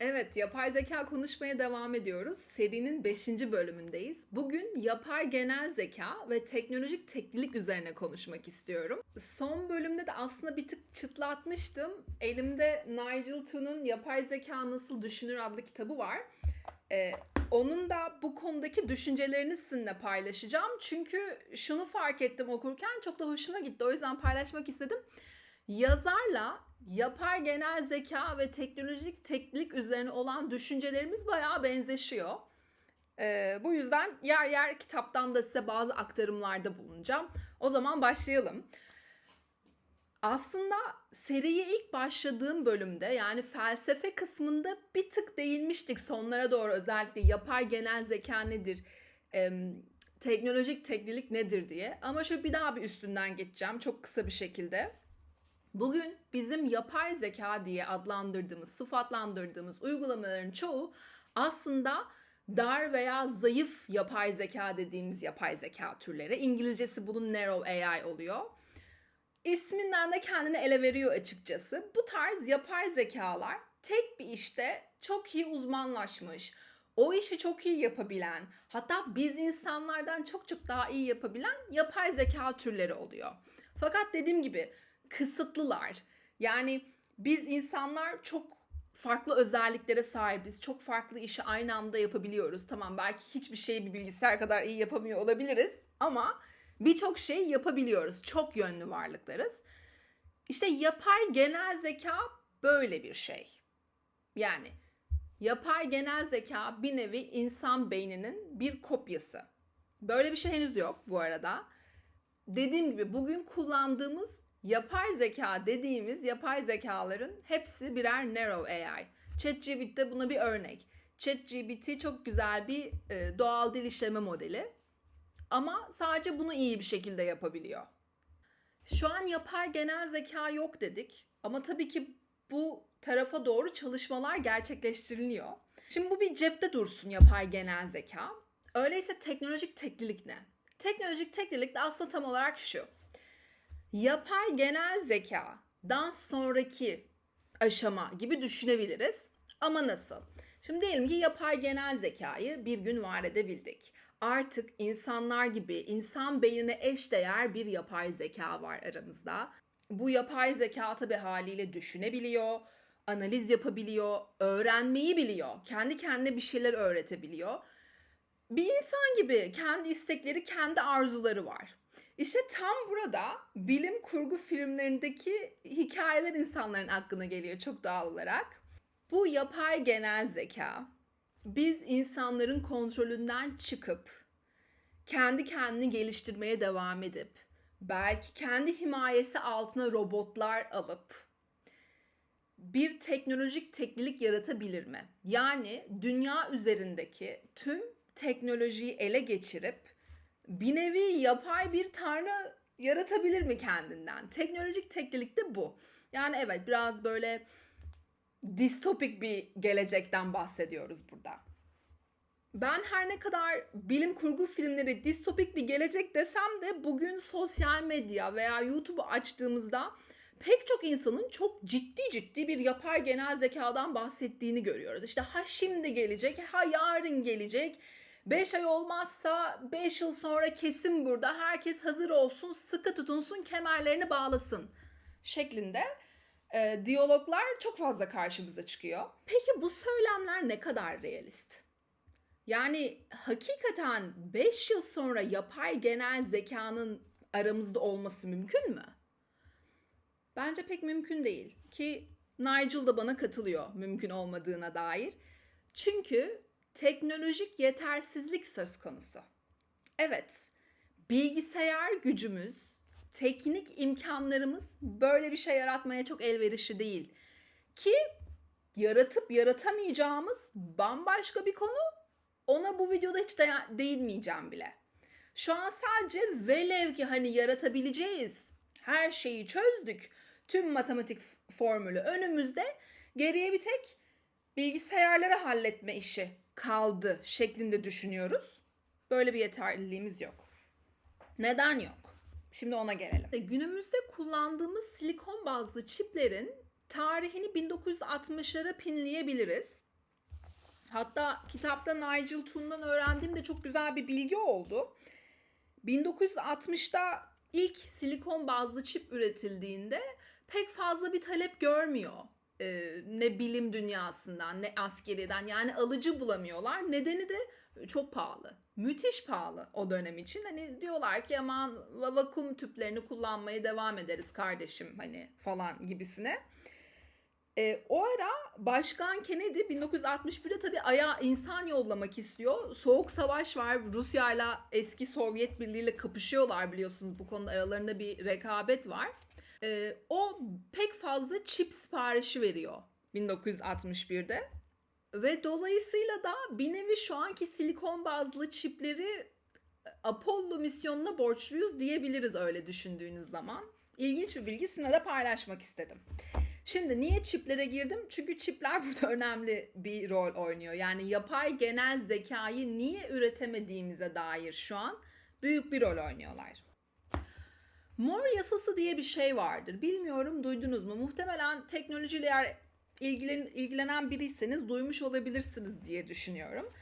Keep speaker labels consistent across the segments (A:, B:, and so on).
A: Evet, yapay zeka konuşmaya devam ediyoruz. Serinin 5. bölümündeyiz. Bugün yapay genel zeka ve teknolojik teklilik üzerine konuşmak istiyorum. Son bölümde de aslında bir tık çıtlatmıştım. Elimde Nigel Tu'nun Yapay Zeka Nasıl Düşünür adlı kitabı var. Ee, onun da bu konudaki düşüncelerini sizinle paylaşacağım. Çünkü şunu fark ettim okurken çok da hoşuma gitti. O yüzden paylaşmak istedim. Yazarla yapay genel zeka ve teknolojik teknik üzerine olan düşüncelerimiz bayağı benzeşiyor. Ee, bu yüzden yer yer kitaptan da size bazı aktarımlarda bulunacağım. O zaman başlayalım. Aslında seriye ilk başladığım bölümde yani felsefe kısmında bir tık değinmiştik sonlara doğru özellikle yapay genel zeka nedir, em, teknolojik teknilik nedir diye. Ama şöyle bir daha bir üstünden geçeceğim çok kısa bir şekilde. Bugün bizim yapay zeka diye adlandırdığımız, sıfatlandırdığımız uygulamaların çoğu aslında dar veya zayıf yapay zeka dediğimiz yapay zeka türleri. İngilizcesi bunun narrow AI oluyor. İsminden de kendini ele veriyor açıkçası. Bu tarz yapay zekalar tek bir işte çok iyi uzmanlaşmış, o işi çok iyi yapabilen, hatta biz insanlardan çok çok daha iyi yapabilen yapay zeka türleri oluyor. Fakat dediğim gibi kısıtlılar. Yani biz insanlar çok farklı özelliklere sahibiz. Çok farklı işi aynı anda yapabiliyoruz. Tamam belki hiçbir şeyi bir bilgisayar kadar iyi yapamıyor olabiliriz ama birçok şey yapabiliyoruz. Çok yönlü varlıklarız. İşte yapay genel zeka böyle bir şey. Yani yapay genel zeka bir nevi insan beyninin bir kopyası. Böyle bir şey henüz yok bu arada. Dediğim gibi bugün kullandığımız yapay zeka dediğimiz yapay zekaların hepsi birer narrow AI. ChatGPT de buna bir örnek. ChatGPT çok güzel bir e, doğal dil işleme modeli. Ama sadece bunu iyi bir şekilde yapabiliyor. Şu an yapay genel zeka yok dedik. Ama tabii ki bu tarafa doğru çalışmalar gerçekleştiriliyor. Şimdi bu bir cepte dursun yapay genel zeka. Öyleyse teknolojik teklilik ne? Teknolojik teklilik de aslında tam olarak şu. Yapay genel zekadan sonraki aşama gibi düşünebiliriz. Ama nasıl? Şimdi diyelim ki yapay genel zekayı bir gün var edebildik. Artık insanlar gibi insan beynine eşdeğer bir yapay zeka var aramızda. Bu yapay zeka tabi haliyle düşünebiliyor, analiz yapabiliyor, öğrenmeyi biliyor, kendi kendine bir şeyler öğretebiliyor. Bir insan gibi kendi istekleri, kendi arzuları var. İşte tam burada bilim kurgu filmlerindeki hikayeler insanların aklına geliyor çok doğal olarak. Bu yapay genel zeka biz insanların kontrolünden çıkıp kendi kendini geliştirmeye devam edip belki kendi himayesi altına robotlar alıp bir teknolojik teknilik yaratabilir mi? Yani dünya üzerindeki tüm teknolojiyi ele geçirip bir nevi yapay bir tanrı yaratabilir mi kendinden? Teknolojik teknilik de bu. Yani evet biraz böyle distopik bir gelecekten bahsediyoruz burada. Ben her ne kadar bilim kurgu filmleri distopik bir gelecek desem de bugün sosyal medya veya YouTube'u açtığımızda pek çok insanın çok ciddi ciddi bir yapay genel zekadan bahsettiğini görüyoruz. İşte ha şimdi gelecek, ha yarın gelecek 5 ay olmazsa 5 yıl sonra kesin burada herkes hazır olsun, sıkı tutunsun, kemerlerini bağlasın şeklinde e, diyaloglar çok fazla karşımıza çıkıyor. Peki bu söylemler ne kadar realist? Yani hakikaten 5 yıl sonra yapay genel zekanın aramızda olması mümkün mü? Bence pek mümkün değil ki Nigel da bana katılıyor mümkün olmadığına dair. Çünkü teknolojik yetersizlik söz konusu. Evet, bilgisayar gücümüz, teknik imkanlarımız böyle bir şey yaratmaya çok elverişli değil. Ki yaratıp yaratamayacağımız bambaşka bir konu. Ona bu videoda hiç değinmeyeceğim bile. Şu an sadece velev ki hani yaratabileceğiz. Her şeyi çözdük. Tüm matematik formülü önümüzde. Geriye bir tek bilgisayarları halletme işi kaldı şeklinde düşünüyoruz. Böyle bir yeterliliğimiz yok. Neden yok? Şimdi ona gelelim. Günümüzde kullandığımız silikon bazlı çiplerin tarihini 1960'lara pinleyebiliriz. Hatta kitapta Nigel Toon'dan öğrendiğimde çok güzel bir bilgi oldu. 1960'da ilk silikon bazlı çip üretildiğinde pek fazla bir talep görmüyor. Ee, ne bilim dünyasından ne askeriden yani alıcı bulamıyorlar. Nedeni de çok pahalı. Müthiş pahalı o dönem için. Hani diyorlar ki aman va- vakum tüplerini kullanmaya devam ederiz kardeşim hani falan gibisine. Ee, o ara Başkan Kennedy 1961'de tabii Ay'a insan yollamak istiyor. Soğuk savaş var. Rusya ile eski Sovyet Birliği ile kapışıyorlar biliyorsunuz. Bu konuda aralarında bir rekabet var. Ee, o pek fazla çip siparişi veriyor 1961'de. Ve dolayısıyla da bir nevi şu anki silikon bazlı çipleri Apollo misyonuna borçluyuz diyebiliriz öyle düşündüğünüz zaman. İlginç bir bilgi sizinle de paylaşmak istedim. Şimdi niye çiplere girdim? Çünkü çipler burada önemli bir rol oynuyor. Yani yapay genel zekayı niye üretemediğimize dair şu an büyük bir rol oynuyorlar. Moore yasası diye bir şey vardır. Bilmiyorum duydunuz mu? Muhtemelen teknolojiyle ilgilen, ilgilenen biriyseniz duymuş olabilirsiniz diye düşünüyorum.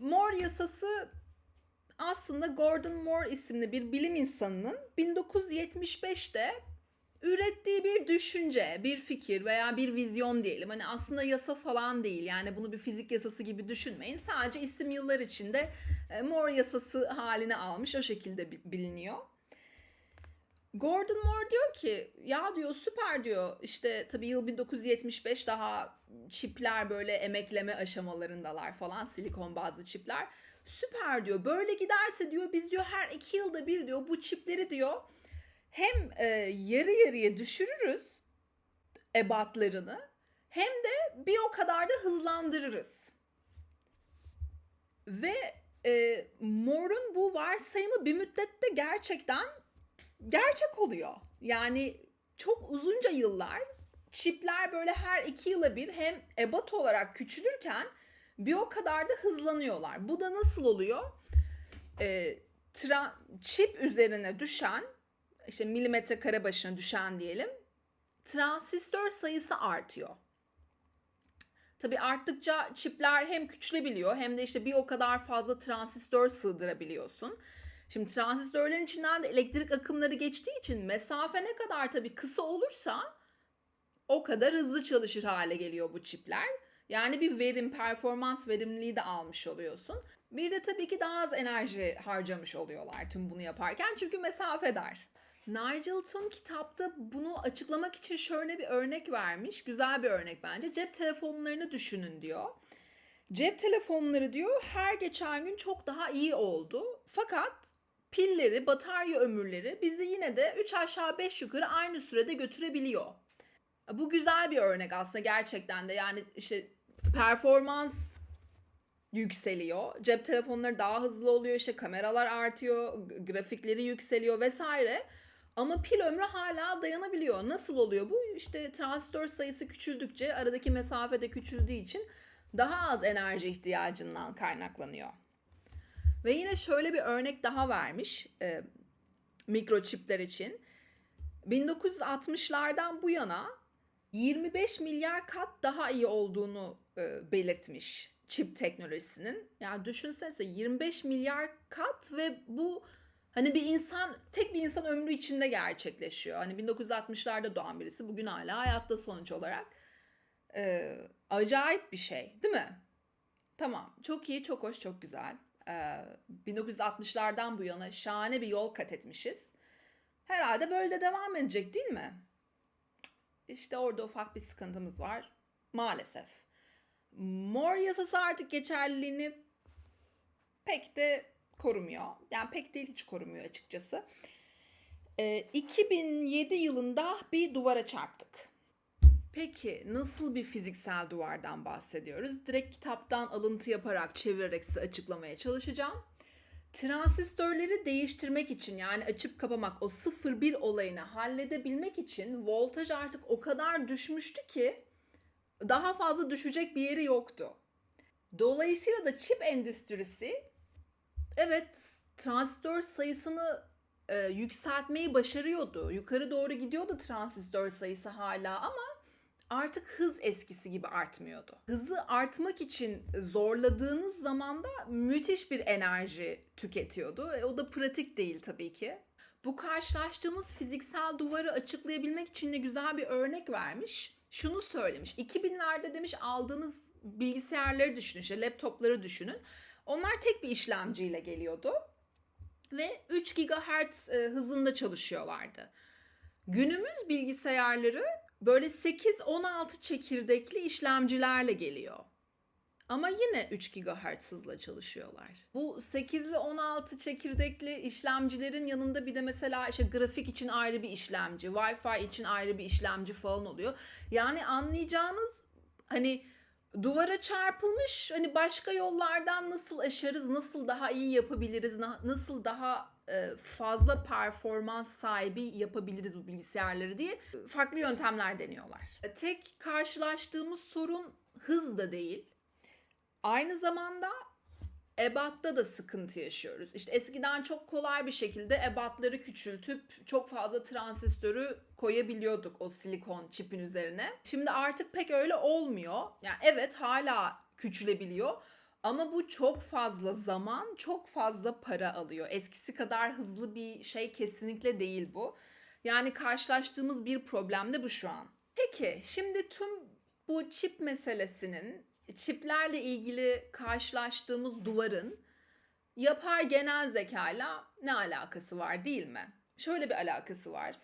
A: Moore yasası aslında Gordon Moore isimli bir bilim insanının 1975'te ürettiği bir düşünce, bir fikir veya bir vizyon diyelim. Hani aslında yasa falan değil. Yani bunu bir fizik yasası gibi düşünmeyin. Sadece isim yıllar içinde e, Moore yasası haline almış. O şekilde bi- biliniyor. Gordon Moore diyor ki ya diyor süper diyor işte tabii yıl 1975 daha çipler böyle emekleme aşamalarındalar falan silikon bazlı çipler. Süper diyor böyle giderse diyor biz diyor her iki yılda bir diyor bu çipleri diyor hem e, yarı yarıya düşürürüz ebatlarını hem de bir o kadar da hızlandırırız. Ve e, Moore'un bu varsayımı bir müddette gerçekten gerçek oluyor. Yani çok uzunca yıllar çipler böyle her iki yıla bir hem ebat olarak küçülürken bir o kadar da hızlanıyorlar. Bu da nasıl oluyor? Ee, tra- çip üzerine düşen işte milimetre kare başına düşen diyelim transistör sayısı artıyor. Tabii arttıkça çipler hem küçülebiliyor hem de işte bir o kadar fazla transistör sığdırabiliyorsun. Şimdi transistörlerin içinden de elektrik akımları geçtiği için mesafe ne kadar tabii kısa olursa o kadar hızlı çalışır hale geliyor bu çipler. Yani bir verim, performans verimliliği de almış oluyorsun. Bir de tabii ki daha az enerji harcamış oluyorlar tüm bunu yaparken çünkü mesafe dar. Nigel Toon kitapta bunu açıklamak için şöyle bir örnek vermiş. Güzel bir örnek bence. Cep telefonlarını düşünün diyor. Cep telefonları diyor her geçen gün çok daha iyi oldu. Fakat pilleri, batarya ömürleri bizi yine de 3 aşağı 5 yukarı aynı sürede götürebiliyor. Bu güzel bir örnek aslında gerçekten de. Yani işte performans yükseliyor. Cep telefonları daha hızlı oluyor. işte kameralar artıyor, grafikleri yükseliyor vesaire. Ama pil ömrü hala dayanabiliyor. Nasıl oluyor bu? İşte transistör sayısı küçüldükçe aradaki mesafe de küçüldüğü için daha az enerji ihtiyacından kaynaklanıyor. Ve yine şöyle bir örnek daha vermiş e, mikroçipler için. 1960'lardan bu yana 25 milyar kat daha iyi olduğunu e, belirtmiş çip teknolojisinin. Yani düşünsenize 25 milyar kat ve bu hani bir insan tek bir insan ömrü içinde gerçekleşiyor. Hani 1960'larda doğan birisi bugün hala hayatta sonuç olarak. E, acayip bir şey değil mi? Tamam çok iyi çok hoş çok güzel. Ee, 1960'lardan bu yana şahane bir yol kat etmişiz. Herhalde böyle de devam edecek değil mi? İşte orada ufak bir sıkıntımız var. Maalesef. Moore yasası artık geçerliliğini pek de korumuyor. Yani pek değil hiç korumuyor açıkçası. Ee, 2007 yılında bir duvara çarptık. Peki nasıl bir fiziksel duvardan bahsediyoruz? Direkt kitaptan alıntı yaparak çevirerek size açıklamaya çalışacağım. Transistörleri değiştirmek için yani açıp kapamak o 0-1 olayını halledebilmek için voltaj artık o kadar düşmüştü ki daha fazla düşecek bir yeri yoktu. Dolayısıyla da çip endüstrisi evet transistör sayısını e, yükseltmeyi başarıyordu. Yukarı doğru gidiyordu transistör sayısı hala ama artık hız eskisi gibi artmıyordu. Hızı artmak için zorladığınız zaman da müthiş bir enerji tüketiyordu. E, o da pratik değil tabii ki. Bu karşılaştığımız fiziksel duvarı açıklayabilmek için de güzel bir örnek vermiş. Şunu söylemiş. 2000'lerde demiş aldığınız bilgisayarları düşünün, işte laptopları düşünün. Onlar tek bir işlemciyle geliyordu ve 3 GHz e, hızında çalışıyorlardı. Günümüz bilgisayarları böyle 8-16 çekirdekli işlemcilerle geliyor. Ama yine 3 GHz hızla çalışıyorlar. Bu 8'li 16 çekirdekli işlemcilerin yanında bir de mesela işte grafik için ayrı bir işlemci, Wi-Fi için ayrı bir işlemci falan oluyor. Yani anlayacağınız hani duvara çarpılmış hani başka yollardan nasıl aşarız, nasıl daha iyi yapabiliriz, nasıl daha fazla performans sahibi yapabiliriz bu bilgisayarları diye farklı yöntemler deniyorlar. Tek karşılaştığımız sorun hız da değil. Aynı zamanda ebatta da sıkıntı yaşıyoruz. İşte eskiden çok kolay bir şekilde ebatları küçültüp çok fazla transistörü koyabiliyorduk o silikon çipin üzerine. Şimdi artık pek öyle olmuyor. Yani evet hala küçülebiliyor ama bu çok fazla zaman, çok fazla para alıyor. Eskisi kadar hızlı bir şey kesinlikle değil bu. Yani karşılaştığımız bir problem de bu şu an. Peki şimdi tüm bu çip meselesinin çiplerle ilgili karşılaştığımız duvarın yapay genel zekayla ne alakası var değil mi? Şöyle bir alakası var.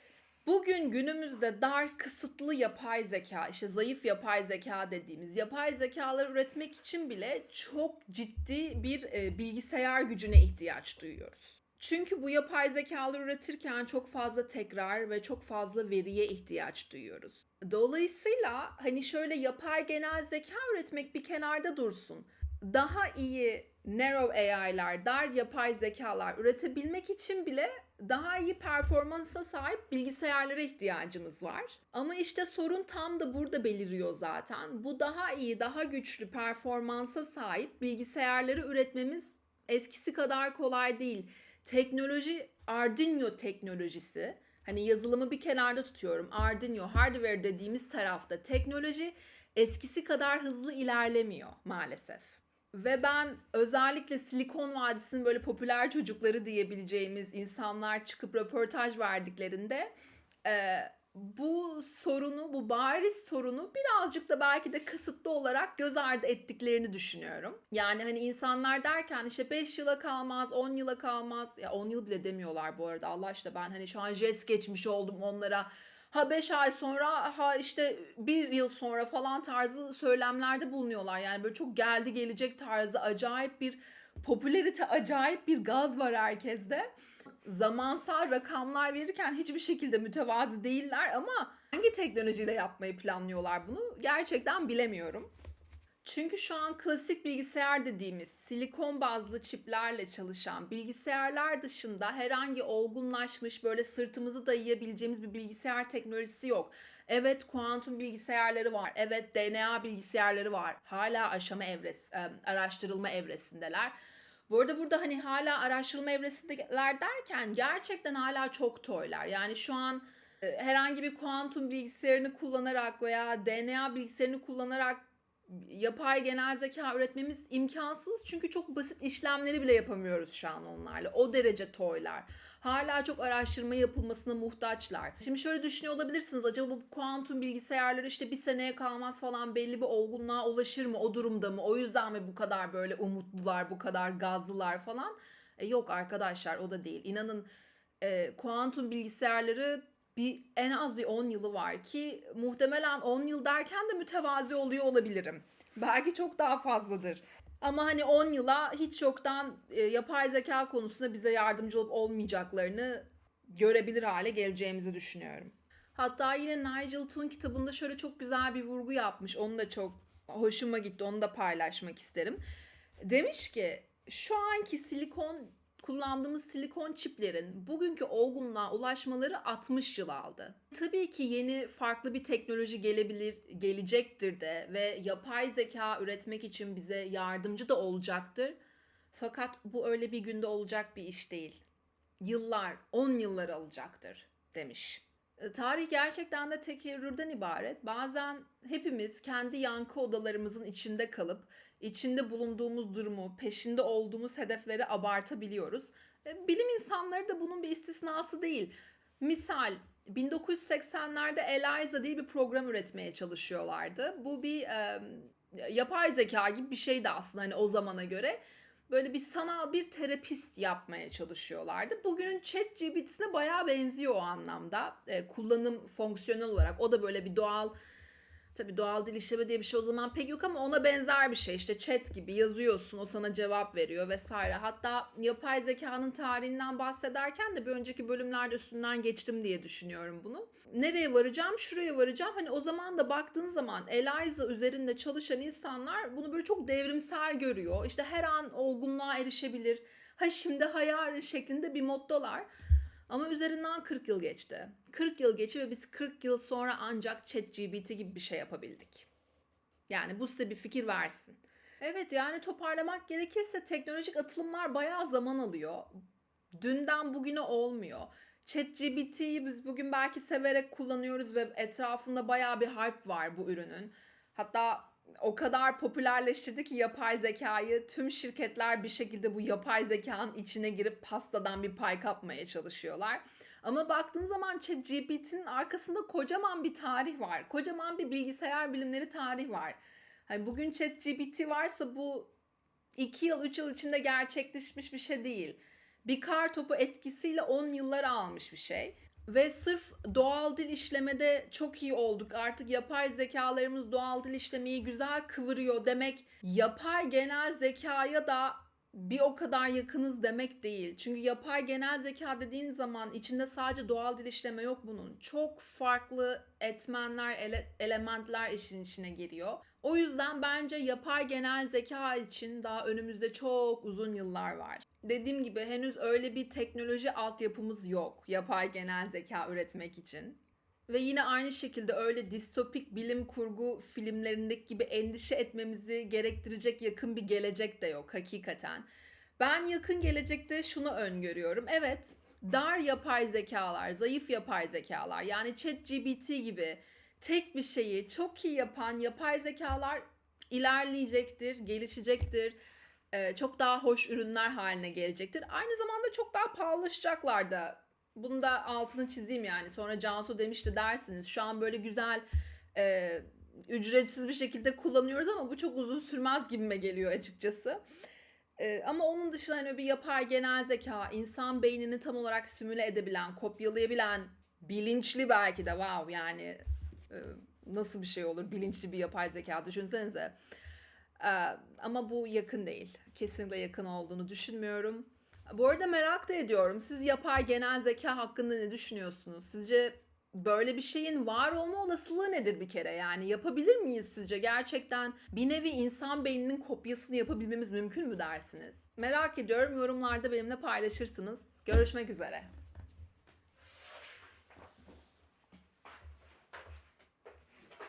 A: Bugün günümüzde dar kısıtlı yapay zeka, işte zayıf yapay zeka dediğimiz yapay zekaları üretmek için bile çok ciddi bir e, bilgisayar gücüne ihtiyaç duyuyoruz. Çünkü bu yapay zekaları üretirken çok fazla tekrar ve çok fazla veriye ihtiyaç duyuyoruz. Dolayısıyla hani şöyle yapay genel zeka üretmek bir kenarda dursun. Daha iyi narrow AI'lar, dar yapay zekalar üretebilmek için bile daha iyi performansa sahip bilgisayarlara ihtiyacımız var. Ama işte sorun tam da burada beliriyor zaten. Bu daha iyi, daha güçlü performansa sahip bilgisayarları üretmemiz eskisi kadar kolay değil. Teknoloji Arduino teknolojisi Hani yazılımı bir kenarda tutuyorum. Arduino hardware dediğimiz tarafta teknoloji eskisi kadar hızlı ilerlemiyor maalesef. Ve ben özellikle Silikon Vadisi'nin böyle popüler çocukları diyebileceğimiz insanlar çıkıp röportaj verdiklerinde e, bu sorunu, bu bariz sorunu birazcık da belki de kasıtlı olarak göz ardı ettiklerini düşünüyorum. Yani hani insanlar derken işte 5 yıla kalmaz, 10 yıla kalmaz. Ya 10 yıl bile demiyorlar bu arada Allah aşkına ben hani şu an jest geçmiş oldum onlara. Ha 5 ay sonra ha işte 1 yıl sonra falan tarzı söylemlerde bulunuyorlar. Yani böyle çok geldi gelecek tarzı acayip bir popülerite acayip bir gaz var herkeste zamansal rakamlar verirken hiçbir şekilde mütevazi değiller ama hangi teknolojiyle yapmayı planlıyorlar bunu gerçekten bilemiyorum. Çünkü şu an klasik bilgisayar dediğimiz silikon bazlı çiplerle çalışan bilgisayarlar dışında herhangi olgunlaşmış böyle sırtımızı dayayabileceğimiz bir bilgisayar teknolojisi yok. Evet kuantum bilgisayarları var. Evet DNA bilgisayarları var. Hala aşama evres, araştırılma evresindeler. Bu arada burada hani hala araştırma evresindeler derken gerçekten hala çok toylar. Yani şu an e, herhangi bir kuantum bilgisayarını kullanarak veya DNA bilgisayarını kullanarak yapay genel zeka üretmemiz imkansız. Çünkü çok basit işlemleri bile yapamıyoruz şu an onlarla. O derece toylar. Hala çok araştırma yapılmasına muhtaçlar. Şimdi şöyle düşünüyor olabilirsiniz. Acaba bu kuantum bilgisayarları işte bir seneye kalmaz falan belli bir olgunluğa ulaşır mı? O durumda mı? O yüzden mi bu kadar böyle umutlular, bu kadar gazlılar falan? E yok arkadaşlar o da değil. İnanın e, kuantum bilgisayarları bir en az bir 10 yılı var ki muhtemelen 10 yıl derken de mütevazi oluyor olabilirim. Belki çok daha fazladır. Ama hani 10 yıla hiç yoktan e, yapay zeka konusunda bize yardımcı olup olmayacaklarını görebilir hale geleceğimizi düşünüyorum. Hatta yine Nigel Toon kitabında şöyle çok güzel bir vurgu yapmış. Onu da çok hoşuma gitti. Onu da paylaşmak isterim. Demiş ki şu anki silikon kullandığımız silikon çiplerin bugünkü olgunluğa ulaşmaları 60 yıl aldı. Tabii ki yeni farklı bir teknoloji gelebilir, gelecektir de ve yapay zeka üretmek için bize yardımcı da olacaktır. Fakat bu öyle bir günde olacak bir iş değil. Yıllar, 10 yıllar alacaktır demiş. E, Tarih gerçekten de tekerrürden ibaret. Bazen hepimiz kendi yankı odalarımızın içinde kalıp içinde bulunduğumuz durumu, peşinde olduğumuz hedefleri abartabiliyoruz. E, Bilim insanları da bunun bir istisnası değil. Misal 1980'lerde ELIZA diye bir program üretmeye çalışıyorlardı. Bu bir e, yapay zeka gibi bir şeydi aslında hani o zamana göre. Böyle bir sanal bir terapist yapmaya çalışıyorlardı. Bugünün chat GPT'sine bayağı benziyor o anlamda. E, kullanım fonksiyonel olarak. O da böyle bir doğal Tabii doğal dil işleme diye bir şey o zaman pek yok ama ona benzer bir şey. İşte chat gibi yazıyorsun o sana cevap veriyor vesaire. Hatta yapay zekanın tarihinden bahsederken de bir önceki bölümlerde üstünden geçtim diye düşünüyorum bunu. Nereye varacağım? Şuraya varacağım. Hani o zaman da baktığın zaman Eliza üzerinde çalışan insanlar bunu böyle çok devrimsel görüyor. İşte her an olgunluğa erişebilir. Ha şimdi hayal şeklinde bir moddalar. Ama üzerinden 40 yıl geçti. 40 yıl geçti ve biz 40 yıl sonra ancak ChatGPT gibi bir şey yapabildik. Yani bu size bir fikir versin. Evet yani toparlamak gerekirse teknolojik atılımlar bayağı zaman alıyor. Dünden bugüne olmuyor. ChatGPT'yi biz bugün belki severek kullanıyoruz ve etrafında bayağı bir hype var bu ürünün. Hatta o kadar popülerleştirdi ki yapay zekayı tüm şirketler bir şekilde bu yapay zekanın içine girip pastadan bir pay kapmaya çalışıyorlar. Ama baktığın zaman ChatGPT'nin arkasında kocaman bir tarih var. Kocaman bir bilgisayar bilimleri tarih var. Hani bugün ChatGPT varsa bu 2 yıl 3 yıl içinde gerçekleşmiş bir şey değil. Bir kar topu etkisiyle 10 yıllar almış bir şey. Ve sırf doğal dil işlemede çok iyi olduk. Artık yapay zekalarımız doğal dil işlemeyi güzel kıvırıyor demek yapay genel zekaya da bir o kadar yakınız demek değil. Çünkü yapay genel zeka dediğin zaman içinde sadece doğal dil işleme yok bunun. Çok farklı etmenler, ele- elementler işin içine giriyor. O yüzden bence yapay genel zeka için daha önümüzde çok uzun yıllar var. Dediğim gibi henüz öyle bir teknoloji altyapımız yok yapay genel zeka üretmek için. Ve yine aynı şekilde öyle distopik bilim kurgu filmlerindeki gibi endişe etmemizi gerektirecek yakın bir gelecek de yok hakikaten. Ben yakın gelecekte şunu öngörüyorum. Evet, dar yapay zekalar, zayıf yapay zekalar yani ChatGPT gibi tek bir şeyi çok iyi yapan yapay zekalar ilerleyecektir, gelişecektir. Ee, çok daha hoş ürünler haline gelecektir. Aynı zamanda çok daha pahalılaşacaklar da. Bunu da altını çizeyim yani. Sonra Cansu demişti dersiniz. Şu an böyle güzel e, ücretsiz bir şekilde kullanıyoruz ama bu çok uzun sürmez gibime geliyor açıkçası. E, ama onun dışında hani bir yapay genel zeka, insan beynini tam olarak simüle edebilen, kopyalayabilen, bilinçli belki de wow yani e, nasıl bir şey olur bilinçli bir yapay zeka düşünsenize. Ee, ama bu yakın değil. Kesinlikle yakın olduğunu düşünmüyorum. Bu arada merak da ediyorum. Siz yapay genel zeka hakkında ne düşünüyorsunuz? Sizce böyle bir şeyin var olma olasılığı nedir bir kere? Yani yapabilir miyiz sizce? Gerçekten bir nevi insan beyninin kopyasını yapabilmemiz mümkün mü dersiniz? Merak ediyorum. Yorumlarda benimle paylaşırsınız. Görüşmek üzere.